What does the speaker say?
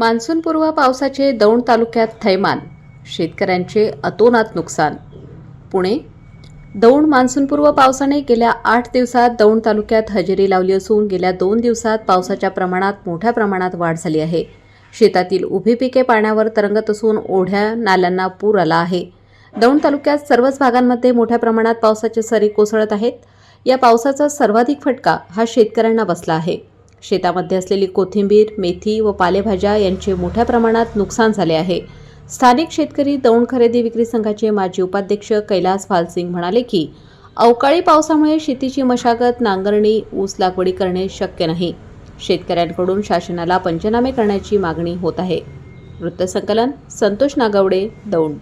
मान्सूनपूर्व पावसाचे दौंड तालुक्यात थैमान शेतकऱ्यांचे अतोनात नुकसान. पुणे दौंड मान्सूनपूर्व पावसाने गेल्या आठ दिवसात दौंड तालुक्यात हजेरी लावली असून गेल्या दोन दिवसात पावसाच्या प्रमाणात मोठ्या प्रमाणात वाढ झाली आहे. शेतातील उभी पिके पाण्यावर तरंगत असून ओढ्या नाल्यांना पूर आला आहे. दौंड तालुक्यात सर्वच भागांमध्ये मोठ्या प्रमाणात पावसाच्या सरी कोसळत आहेत. या पावसाचा सर्वाधिक फटका हा शेतकऱ्यांना बसला आहे. शेतामध्ये असलेली कोथिंबीर मेथी व पालेभाज्या यांचे मोठ्या प्रमाणात नुकसान झाले आहे. स्थानिक शेतकरी दौंड खरेदी विक्री संघाचे माजी उपाध्यक्ष कैलास फालसिंग म्हणाले की अवकाळी पावसामुळे शेतीची मशागत नांगरणी ऊस लागवडी करणे शक्य नाही. शेतकऱ्यांकडून शासनाला पंचनामे करण्याची मागणी होत आहे. वृत्तसंकलन संतोष नागवडे दौंड.